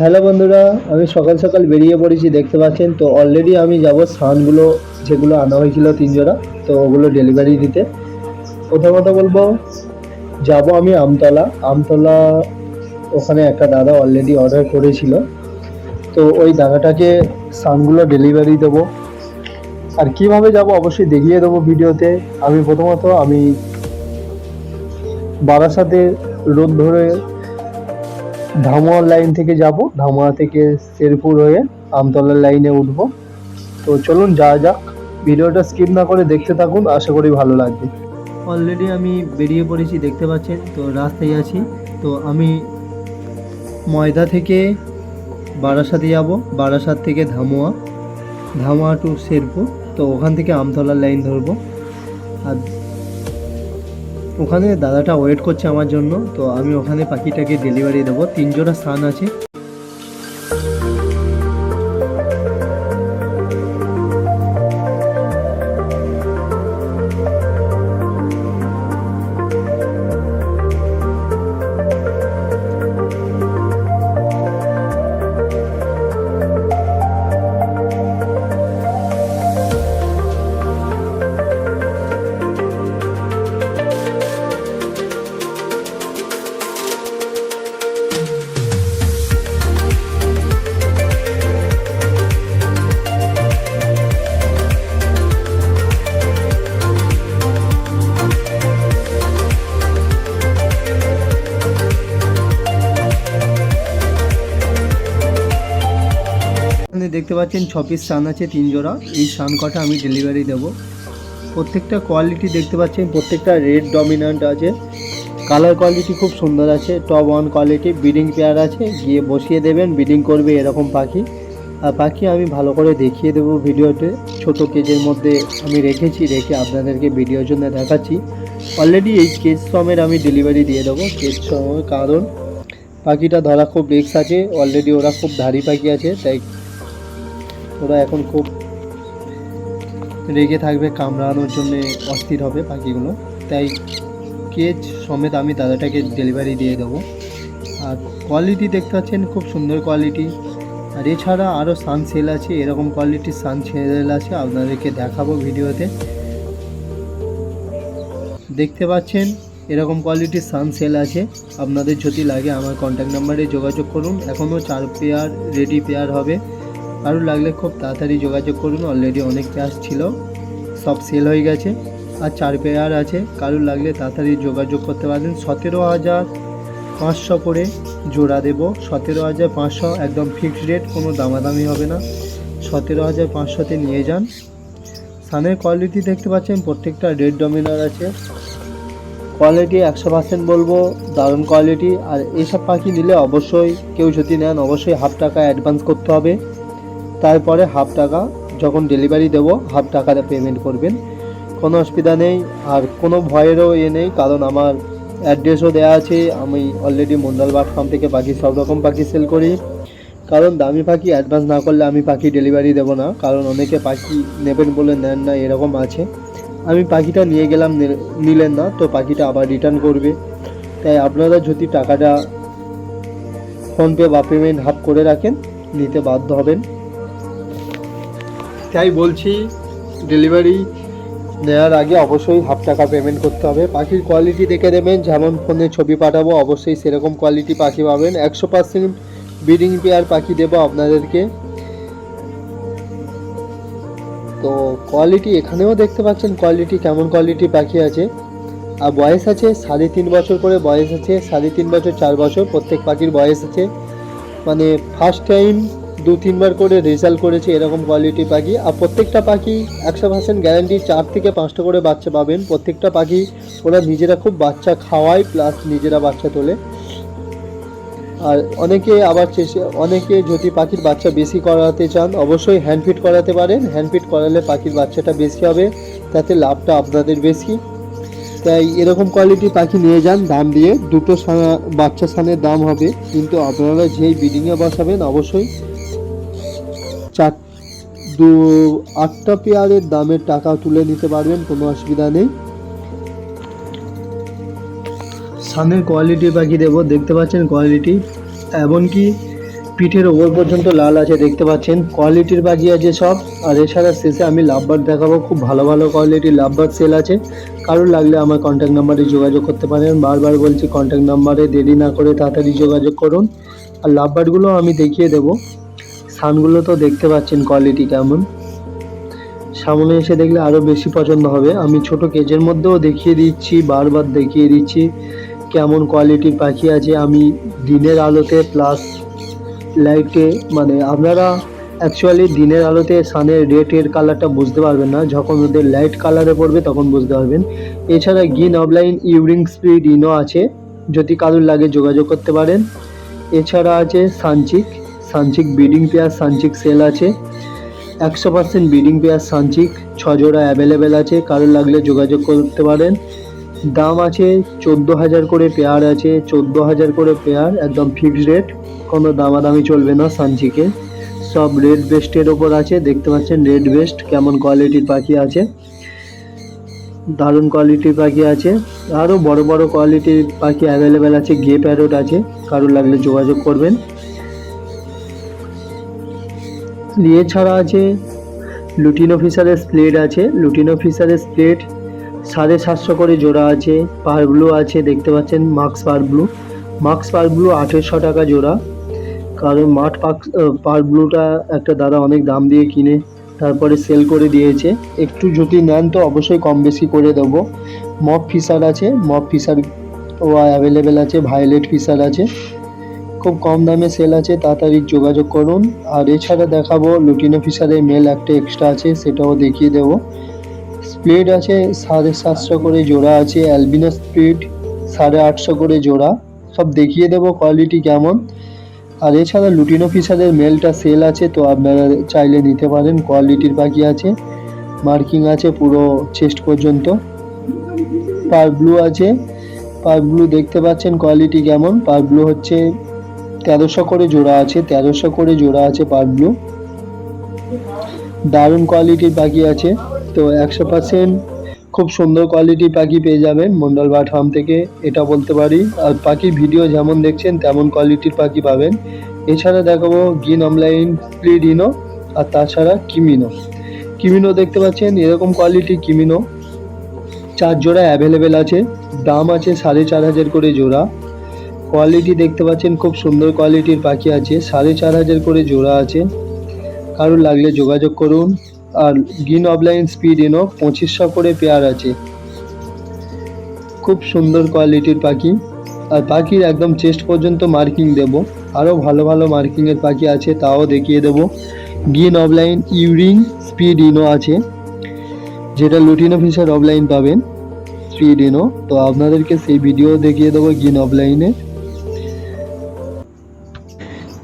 Hello বন্ধুরা, আমি সকাল সকাল বেরিয়ে পড়েছি, দেখতে পাচ্ছেন? তো অলরেডি আমি যাব সানগুলো যেগুলো আনা হয়েছিল তিনজোড়া তো ওগুলো ডেলিভারি দিতে। প্রথমত বলব, যাব আমি আমতলা। আমতলা ওখানে একটা দাদা অলরেডি অর্ডার করেছিল। তো ওই দাদাটাকে সানগুলো ডেলিভারি দেবো। আর কীভাবে যাব অবশ্যই দেখিয়ে দেবো ভিডিওতে। আমি প্রথমত আমি বারাসাতে রোদ ধরে ধামোয়া লাইন থেকে যাব। ধামোয়া থেকে শেরপুর হয়ে আমতলার লাইনে উঠবো। তো চলুন যাওয়া যাক। ভিডিওটা স্কিপ না করে দেখতে থাকুন, আশা করি ভালো লাগবে। অলরেডি আমি বেরিয়ে পড়েছি, দেখতে পাচ্ছেন? তো রাস্তায় আছি। তো আমি ময়দা থেকে বারাসাতে যাব। বারাসাত থেকে ধামোয়া। ধামোয়া টু শেরপুর। তো ওখান থেকে আমতলার লাইন ধরবো। আর ওখানে দাদাটা ওয়েট করছে আমার জন্য, তো আমি ওখানে পাখিটাকে ডেলিভারি দেবো। তিন জোড়া স্থান আছে। দেখতে পাচ্ছেন ছ পিস সান আছে, তিন জোড়া। এই সান কটা আমি ডেলিভারি দেব। প্রত্যেকটা কোয়ালিটি দেখতে পাচ্ছেন, প্রত্যেকটা রেড ডমিনেন্ট আছে। কালার কোয়ালিটি খুব সুন্দর আছে top one quality breeding pair আছে। গিয়ে বসিয়ে দেবেন ব্রিডিং করবে এরকম পাখি। আর পাখি আমি ভালো করে দেখিয়ে দেবো ভিডিওতে। ছোট কেজের মধ্যে আমি রেখেছি, রেখে আপনাদেরকে ভিডিওর জন্য দেখাচ্ছি। অলরেডি এই কেজ সমের আমি ডেলিভারি দিয়ে দেবো। কেজ সমের কারণ, পাখিটা ধরা খুব রিক্স আছে। অলরেডি ওরা খুব ধারি পাখি আছে, তাই ওরা এখন খুব রেগে থাকবে, কামড়ানোর জন্য অস্থির হবে পাখিগুলো। তাই কেজ সমেত আমি দাদাটাকে ডেলিভারি দিয়ে দেবো। আর কোয়ালিটি দেখতে পাচ্ছেন, খুব সুন্দর কোয়ালিটি আর এছাড়া আরও সান সেল আছে, এরকম কোয়ালিটির সান সেল আছে, আপনাদেরকে দেখাবো ভিডিওতে। দেখতে পাচ্ছেন, এরকম কোয়ালিটির সান সেল আছে। আপনাদের যদি লাগে আমার কন্ট্যাক্ট নাম্বারে যোগাযোগ করুন। এখনও চার পেয়ার রেডি পেয়ার হবে। কারোর লাগলে খুব তাড়াতাড়ি যোগাযোগ করুন অলরেডি অনেক পেয়ার ছিল, সব সেল হয়ে গেছে। আর চার পেয়ার আছে, কারোর লাগলে তাড়াতাড়ি যোগাযোগ করতে পারেন সতেরো হাজার পাঁচশো করে জোড়া দেবো। সতেরো হাজার পাঁচশো একদম ফিক্সড রেট কোনো দামাদামি হবে না। সতেরো হাজার পাঁচশোতে নিয়ে যান। সানের কোয়ালিটি দেখতে পাচ্ছেন, প্রত্যেকটা রেড ডমিনার আছে। কোয়ালিটি একশো পার্সেন্ট বলব, দারুণ কোয়ালিটি আর এইসব পাখি নিলে অবশ্যই, কেউ যদি নেন, অবশ্যই হাফ টাকা অ্যাডভান্স করতে হবে। তারপরে হাফ টাকা, যখন ডেলিভারি দেবো, হাফ টাকাটা পেমেন্ট করবেন। কোনো অসুবিধা নেই, আর কোনো ভয়েরও ইয়ে নেই, কারণ আমার অ্যাড্রেসও দেওয়া আছে, আমি অলরেডি মন্ডল বাট ফার্ম থেকে পাখি, সব রকম পাখি সেল করি। কারণ দামি পাখি অ্যাডভান্স না করলে আমি পাখি ডেলিভারি দেবো না, কারণ অনেকে পাখি নেবেন বলে নেন না, এরকম আছে। আমি পাখিটা নিয়ে গেলাম নিলেন না, তো পাখিটা আবার রিটার্ন করবে। তাই আপনারা যদি টাকাটা ফোনপে বা পেমেন্ট হাফ করে রাখেন, নিতে বাধ্য হবেন। তাই বলছি ডেলিভারি নেওয়ার আগে অবশ্যই হাফ টাকা পেমেন্ট করতে হবে। পাখির কোয়ালিটি দেখে দেবেন যেমন ফোনে ছবি পাঠাবো, অবশ্যই সেরকম কোয়ালিটি পাখি পাবেন। একশো পার্সেন্ট ব্রিডিং পেয়ার পাখি দেবো আপনাদেরকে। তো কোয়ালিটি এখানেও দেখতে পাচ্ছেন কোয়ালিটি কেমন কোয়ালিটি পাখি আছে। আর বয়স আছে সাড়ে তিন বছর করে, বয়স আছে সাড়ে তিন বছর, চার বছর, প্রত্যেক পাখির বয়স আছে। মানে ফার্স্ট টাইম দু তিনবার করে রেজাল্ট করেছে এরকম কোয়ালিটি পাখি। আর প্রত্যেকটা পাখি একশো পার্সেন্ট গ্যারান্টি চার থেকে পাঁচটা করে বাচ্চা পাবেন। প্রত্যেকটা পাখি ওরা নিজেরা খুব বাচ্চা খাওয়ায় প্লাস নিজেরা বাচ্চা তোলে। আর অনেকে আবার অনেকে যদি পাখির বাচ্চা বেশি করাতে চান, অবশ্যই হ্যান্ড ফিট করাতে পারেন। হ্যান্ড ফিট করালে পাখির বাচ্চাটা বেশি হবে, তাতে লাভটা আপনাদের বেশি। তাই এরকম কোয়ালিটির পাখি নিয়ে যান, দাম দিয়ে। দুটো বাচ্চা সানের দাম হবে। কিন্তু আপনারা যেই বিডিংয়ে বসাবেন, অবশ্যই চার, দু, আটটা পেয়ারের দামের টাকা তুলে নিতে পারবেন, কোনো অসুবিধা নেই। সানের কোয়ালিটি পাখি দেবো, দেখতে পাচ্ছেন কোয়ালিটি এমনকি পিঠের ওপর পর্যন্ত লাল আছে, দেখতে পাচ্ছেন। কোয়ালিটির বাকি আছে সব, আর এছাড়া শেষে আমি লাভবার দেখাবো, খুব ভালো ভালো কোয়ালিটির লাভবার সেল আছে। কারোর লাগলে আমার কন্ট্যাক্ট নাম্বারে যোগাযোগ করতে পারেন। বারবার বলছি কন্ট্যাক্ট নাম্বারে দেরি না করে তাড়াতাড়ি যোগাযোগ করুন। আর লাভবারগুলো আমি দেখিয়ে দেবো। সানগুলো তো দেখতে পাচ্ছেন কোয়ালিটি কেমন। সামনে এসে দেখলে আরও বেশি পছন্দ হবে। আমি ছোট কেজের মধ্যেও দেখিয়ে দিচ্ছি, বারবার দেখিয়ে দিচ্ছি কেমন কোয়ালিটির পাখি আছে। আমি দিনের আলোতে প্লাস লাইটে মানে আপনারা অ্যাকচুয়ালি দিনের আলোতে সানের রেটের কালারটা বুঝতে পারবেন না। যখন ওদের লাইট কালারে পড়বে তখন বুঝতে পারবেন। এছাড়া গিন অফলাইন ইউরিং স্পিড ইনো আছে। যদি কারোর লাগে যোগাযোগ করতে পারেন। এছাড়া আছে সানচিক। সানচিক ব্রিডিং পেয়ার, সানচিক সেল আছে। একশো পার্সেন্ট ব্রিডিং পেয়ার, সানচিক ছ জোড়া অ্যাভেলেবেল আছে, কারোর লাগলে যোগাযোগ করতে পারেন। দাম আছে চোদ্দ হাজার করে পেয়ার আছে, চোদ্দ হাজার করে পেয়ার, একদম ফিক্সড রেট কোনো দামাদামি চলবে না সানচিকে। সব রেড বেস্টের ওপর আছে, দেখতে পাচ্ছেন রেড বেস্ট কেমন কোয়ালিটির পাখি আছে। দারুণ কোয়ালিটির পাখি আছে। আরও বড় বড় কোয়ালিটির পাখি অ্যাভেলেবেল আছে গে প্যারট আছে, কারোর লাগলে যোগাযোগ করবেন। এছাড়া আছে লুটিন অফিসারের স্প্লেট আছে লুটিন অফিসারের স্প্লেট সাড়ে সাতশো করে জোড়া আছে পার ব্লু আছে, দেখতে পাচ্ছেন মাক্স পার ব্লু মাক্স পার ব্লু আঠেরোশো টাকা জোড়া, কারণ মাঠ পাক পার ব্লুটা একটা দাদা অনেক দাম দিয়ে কিনে, তারপরে সেল করে দিয়েছে, একটু যদি নেন তো অবশ্যই কম বেশি করে দেবো মপ ফিসার আছে মপ ফিসার ও অ্যাভেলেবেল আছে ভায়োলেট ফিসার আছে খুব কম দামে সেল আছে, তাড়াতাড়ি যোগাযোগ করুন। আর এছাড়া দেখাবো লুটিনো ফিসারের মেল একটা এক্সট্রা আছে, সেটাও দেখিয়ে দেবো। স্প্লিট আছে, সাড়ে সাতশো করে জোড়া আছে অ্যালবিনো স্প্লিট সাড়ে আটশো করে জোড়া। সব দেখিয়ে দেবো কোয়ালিটি কেমন। আর এছাড়া লুটিনো ফিসারের মেলটা সেল আছে, তো আপনারা চাইলে নিতে পারেন কোয়ালিটির পাখি আছে। মার্কিং আছে পুরো চেস্ট পর্যন্ত। পার ব্লু আছে পার ব্লু দেখতে পাচ্ছেন কোয়ালিটি কেমন। পার ব্লু হচ্ছে তেরোশো করে জোড়া আছে, তেরোশো করে জোড়া আছে পার ব্লু দারুণ কোয়ালিটির পাখি আছে। তো একশো পার্সেন্ট খুব সুন্দর কোয়ালিটির পাখি পেয়ে যাবেন মন্ডল বাট ফার্ম থেকে, এটা বলতে পারি। আর পাখির ভিডিও যেমন দেখছেন, তেমন কোয়ালিটির পাখি পাবেন। এছাড়া দেখাবো গিন অমলাইন প্লিডিনো আর তাছাড়া কিমিনো কিমিনো দেখতে পাচ্ছেন, এরকম কোয়ালিটি কিমিনো চার জোড়া অ্যাভেলেবেল আছে। দাম আছে সাড়ে চার হাজার করে জোড়া। কোয়ালিটি দেখতে পাচ্ছেন, খুব সুন্দর কোয়ালিটির পাখি আছে। সাড়ে চার হাজার করে জোড়া আছে। কারোর লাগলে যোগাযোগ করুন। আর গিন অফলাইন স্পিড এনো পঁচিশশো করে পেয়ার আছে। খুব সুন্দর কোয়ালিটির পাখি। আর পাখির একদম চেস্ট পর্যন্ত মার্কিং দেব। আরও ভালো ভালো মার্কিংয়ের পাখি আছে, তাও দেখিয়ে দেব। গিন অফলাইন ইউরিং স্পিড ইনো আছে। যেটা লুটিনো ফিশার অফলাইন পাবেন। স্পিড ইনো তো আপনাদেরকে সেই ভিডিও দেখিয়ে দেবো গিন অফলাইনে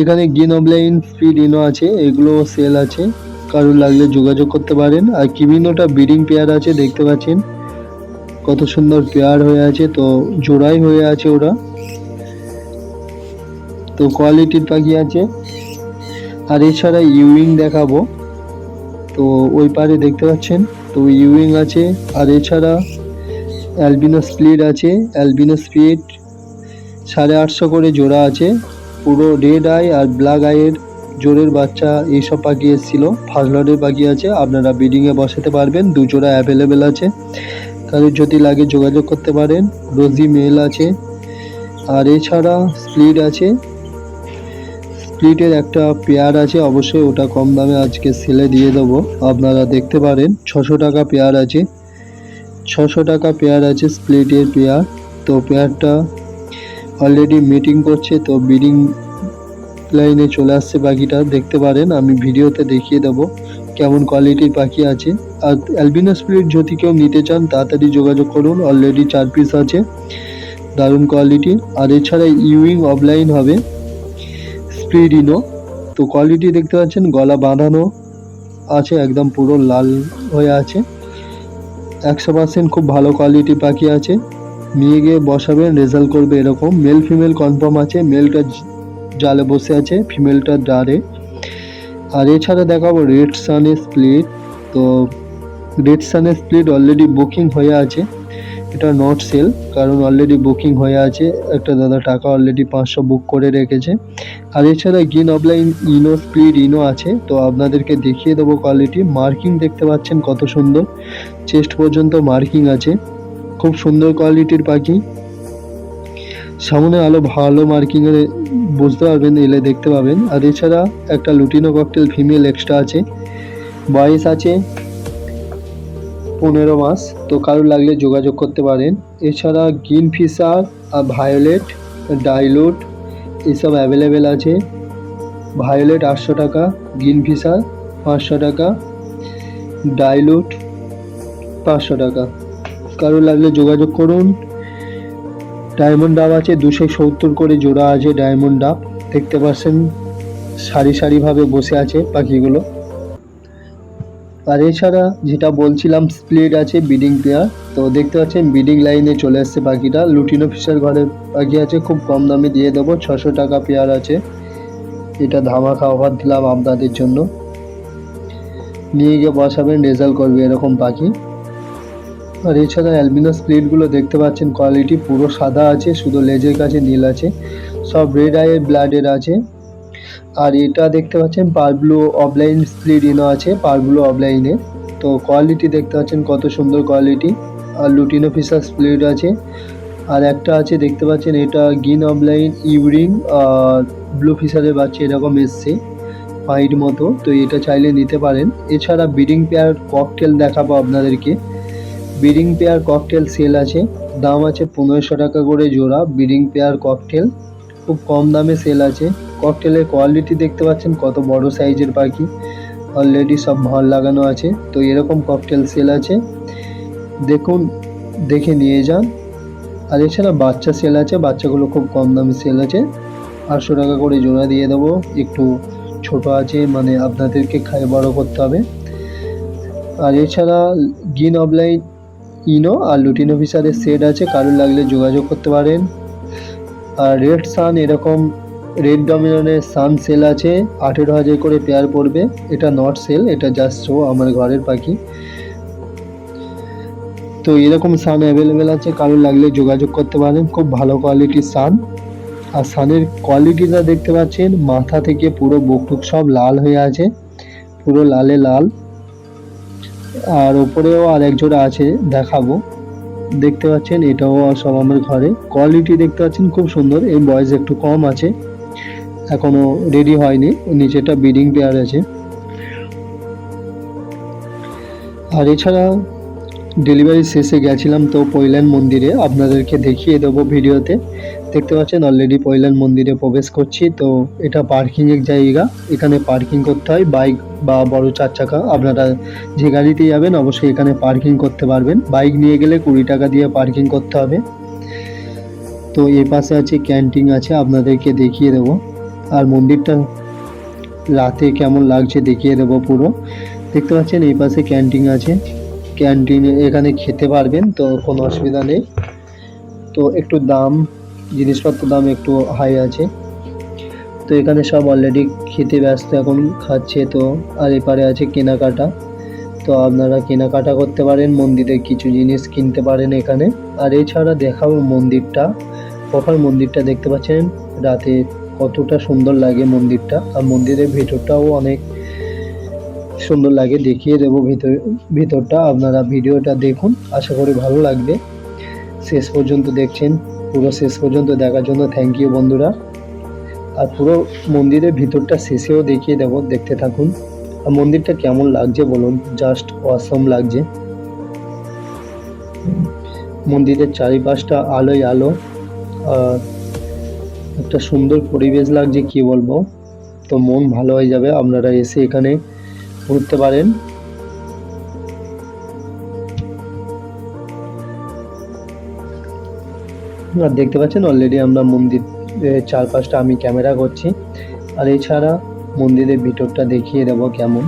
এখানে গিন অফলাইন স্পিড ইনো আছে এগুলো সেল আছে। কারোর লাগলে যোগাযোগ করতে পারেন। আর কিমিনোটা ব্রিডিং পেয়ার আছে, দেখতে পাচ্ছেন। কত সুন্দর পেয়ার হয়ে আছে, তো জোড়াই হয়ে আছে ওরা। তো কোয়ালিটির পাখি আছে। আর এছাড়া ইউইং দেখাবো। তো ওই পারে দেখতে পাচ্ছেন। তো ইউইং আছে। আর এছাড়া অ্যালবিনো স্প্লিট আছে। অ্যালবিনো স্প্লিট সাড়ে আটশো করে জোড়া আছে। পুরো রেড আই আর ব্ল্যাক আইয়ের জোরের বাচ্চা এইসব পাখি এসেছিল ফার্স্ট লটের পাখি আছে, আপনারা ব্রিডিংয়ে বসাতে পারবেন দু জোড়া অ্যাভেলেবেল আছে। কারোর যদি লাগে যোগাযোগ করতে পারেন রোজি মেল আছে। আর এছাড়া স্প্লিট আছে। স্প্লিটের একটা পেয়ার আছে, অবশ্যই ওটা কম দামে আজকে সেলে দিয়ে দেবো। আপনারা দেখতে পারেন, ছশো টাকা পেয়ার আছে। ছশো টাকা পেয়ার আছে স্প্লিটের পেয়ার তো পেয়ারটা অলরেডি মিটিং করছে, তো বিডিং লাইনে চলে আসছে পাখিটা দেখতে পারেন, আমি ভিডিওতে দেখিয়ে দেবো কেমন কোয়ালিটির পাখি আছে। আর অ্যালবিনো স্পিরিট যদি কেউ নিতে চান, তাড়াতাড়ি যোগাযোগ করুন অলরেডি চার পিস আছে। দারুণ কোয়ালিটি আর এছাড়া ইউইং অফলাইন হবে স্পিরিনো তো কোয়ালিটি দেখতে পাচ্ছেন, গলা বাঁধানো আছে, একদম পুরো লাল হয়ে আছে। একশো পার্সেন্ট খুব ভালো কোয়ালিটি পাখি আছে। নিয়ে গিয়ে বসাবেন রেজাল্ট করবে এরকম। মেল ফিমেল কনফার্ম আছে মেলটা জালে বসে আছে ফিমেলটা ডারে। আর এছাড়া দেখাবো রেড সানের স্প্লিট তো রেড সানের স্প্লিট অলরেডি বুকিং হয়ে আছে। এটা নট সেল কারণ অলরেডি বুকিং হয়ে আছে। একটা দাদা টাকা অলরেডি পাঁচশো বুক করে রেখেছে। আর এছাড়া গিন অফলাইন ইনো স্পিড ইনো আছে। তো আপনাদেরকে দেখিয়ে দেবো কোয়ালিটি মার্কিং দেখতে পাচ্ছেন কত সুন্দর। চেস্ট পর্যন্ত মার্কিং আছে। খুব সুন্দর কোয়ালিটির পাখি। সামনে আলো ভালো মার্কিং এর, বুঝতে পারবেন, এলে দেখতে পাবেন। আর এছাড়া একটা লুটিনো ককটেল ফিমেল এক্সট্রা আছে। বয়স আছে পনেরো মাস, তো কারোর লাগলে যোগাযোগ করতে পারেন। এছাড়া গ্রিন ফিশার আর ভায়োলেট ডাইলুট এসব অ্যাভেলেবেল আছে। ভায়োলেট আটশো টাকা গ্রিন ফিশার পাঁচশো টাকা ডাইলুট পাঁচশো টাকা। কারোর লাগলে যোগাযোগ করুন। ডায়মন্ড ডাব আছে, দুশো সত্তর করে জোড়া আছে ডায়মন্ড ডাব দেখতে পাচ্ছেন, সারি সারিভাবে বসে আছে পাখিগুলো। আর এছাড়া যেটা বলছিলাম স্প্লিট আছে বিডিং পেয়ার তো দেখতে পাচ্ছেন বিডিং লাইনে চলে আসছে পাখিটা। লুটিনো ফিশার ঘরের পাখি আছে, খুব কম দামে দিয়ে দেবো। ছশো টাকা পেয়ার আছে। এটা ধামাকা অফার দিলাম আপনাদের জন্য। নিয়ে গিয়ে বসাবেন রেজাল্ট করবে এরকম পাখি। আর এছাড়া অ্যালবিনো স্প্লিটগুলো দেখতে পাচ্ছেন কোয়ালিটি পুরো সাদা আছে, শুধু লেজের কাছে নীল আছে, সব রেড আইয়ের ব্লাডের আছে। আর এটা দেখতে পাচ্ছেন, পারব্লু অফলাইন স্প্লিট ইনো আছে, পারব্লু অফলাইনে তো কোয়ালিটি দেখতে পাচ্ছেন, কত সুন্দর কোয়ালিটি আর লুটিনো ফিসার স্প্লিট আছে। আর একটা আছে, দেখতে পাচ্ছেন, এটা গিন অফলাইন ইউরিং আর ব্লু ফিশারের বাচ্চা এরকম এসছে হোয়াইট মতো। তো এটা চাইলে নিতে পারেন। এছাড়া বিডিং পেয়ার ককটেল দেখাবো আপনাদেরকে। বিডিং পেয়ার ককটেল সেল আছে। দাম আছে পনেরোশো টাকা করে জোড়া বিডিং পেয়ার ককটেল খুব কম দামে সেল আছে। ককটেলের কোয়ালিটি দেখতে পাচ্ছেন কত বড় সাইজের পাখি। অলরেডি সব ভালো লাগানো আছে। তো এরকম ককটেল সেল আছে। দেখুন, দেখে নিয়ে যান। আর এছাড়া বাচ্চা সেল আছে। বাচ্চাগুলো খুব কম দামে সেল আছে। আটশো টাকা করে জোড়া দিয়ে দেবো। একটু ছোট আছে মানে আপনাদেরকে খাইয়ে বড় করতে হবে। আর এছাড়া গিন অফলাইন ইনো আর লুটিন অফিসারের সেট আছে, কারোর লাগলে যোগাযোগ করতে পারেন। আর রেড সান এরকম রেড ডমিননের সান সেল আছে, আঠেরো হাজার করে পেয়ার পড়বে। এটা নট সেল এটা জাস্ট শো আমার ঘরের পাখি। তো এরকম সান অ্যাভেলেবেল আছে, কারোর লাগলে যোগাযোগ করতে পারেন। খুব ভালো কোয়ালিটির সান আর সানের কোয়ালিটিটা দেখতে পাচ্ছেন, মাথা থেকে পুরো বুকটুক সব লাল হয়ে আছে। পুরো লালে লাল। আর ওপরেও আর এক জোড়া আছে, দেখাবো। দেখতে পাচ্ছেন, এটাও সব আমার ঘরে। কোয়ালিটি দেখতে পাচ্ছেন, খুব সুন্দর। এই বয়স একটু কম আছে। এখনও রেডি হয়নি। নিচেটা বিডিং পেয়ার আছে। আর এছাড়া ডেলিভারি শেষে গেছিলাম তো পৈলান মন্দিরে। আপনাদেরকে দেখিয়ে দেবো ভিডিওতে দেখতে পাচ্ছেন অলরেডি পৈলান মন্দিরে প্রবেশ করছি। তো এটা পার্কিংয়ের জায়গা। এখানে পার্কিং করতে হয় বাইক বা বড় চার চাকা। আপনারা যে গাড়িতে যাবেন, অবশ্যই এখানে পার্কিং করতে পারবেন। বাইক নিয়ে গেলে কুড়ি টাকা দিয়ে পার্কিং করতে হবে। তো এই পাশে আছে ক্যান্টিন আছে, আপনাদেরকে দেখিয়ে দেবো। আর মন্দিরটা রাতে কেমন লাগছে দেখিয়ে দেবো পুরো। দেখতে পাচ্ছেন, এই পাশে ক্যান্টিন আছে। ক্যান্টিনে এখানে খেতে পারবেন, তো কোনো অসুবিধা নেই। তো একটু দাম জিনিসপত্র দাম একটু হাই আছে। তো এখানে সব অলরেডি খেতে ব্যস্ত এখন খাচ্ছে তো, আর এপারে আছে কেনাকাটা। তো আপনারা কেনাকাটা করতে পারেন, মন্দিরে কিছু জিনিস কিনতে পারেন এখানে। আর এছাড়া দেখাও মন্দিরটা। প্রপার মন্দিরটা দেখতে পাচ্ছেন, রাতে কতটা সুন্দর লাগে মন্দিরটা। আর মন্দিরের ভেতরটাও অনেক সুন্দর লাগে, দেখিয়ে দেবো ভিতর, ভিতরটা। আপনারা ভিডিওটা দেখুন, আশা করি ভালো লাগবে। শেষ পর্যন্ত দেখছেন। পুরো শেষ পর্যন্ত দেখার জন্য থ্যাংক ইউ বন্ধুরা। আর পুরো মন্দিরের ভিতরটা শেষেও দেখিয়ে দেবো, দেখতে থাকুন। আর মন্দিরটা কেমন লাগছে বলুন? জাস্ট অসম লাগছে। মন্দিরের চারিপাশটা আলোয় আলো। আর একটা সুন্দর পরিবেশ লাগছে, কি বলব? তো মন ভালো হয়ে যাবে, আপনারা এসে এখানে ঘুরতে পারেন। আর দেখতে পাচ্ছেন অলরেডি আমরা মন্দির চারপাশটা আমি ক্যামেরা করছি। আর এছাড়া মন্দিরের ভিতরটা দেখিয়ে দেব কেমন।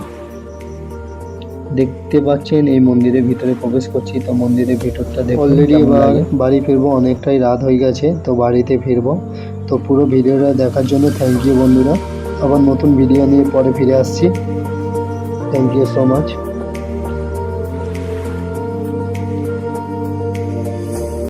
দেখতে পাচ্ছেন এই মন্দিরের ভিতরে প্রবেশ করছি তো মন্দিরের ভিতরটা দেখুন অলরেডি এবার বাড়ি ফিরবো অনেকটাই রাত হয়ে গেছে তো বাড়িতে ফিরবো। তো পুরো ভিডিওটা দেখার জন্য থ্যাংক ইউ বন্ধুরা। আবার নতুন ভিডিও নিয়ে পরে ফিরে আসছি। Thank you so much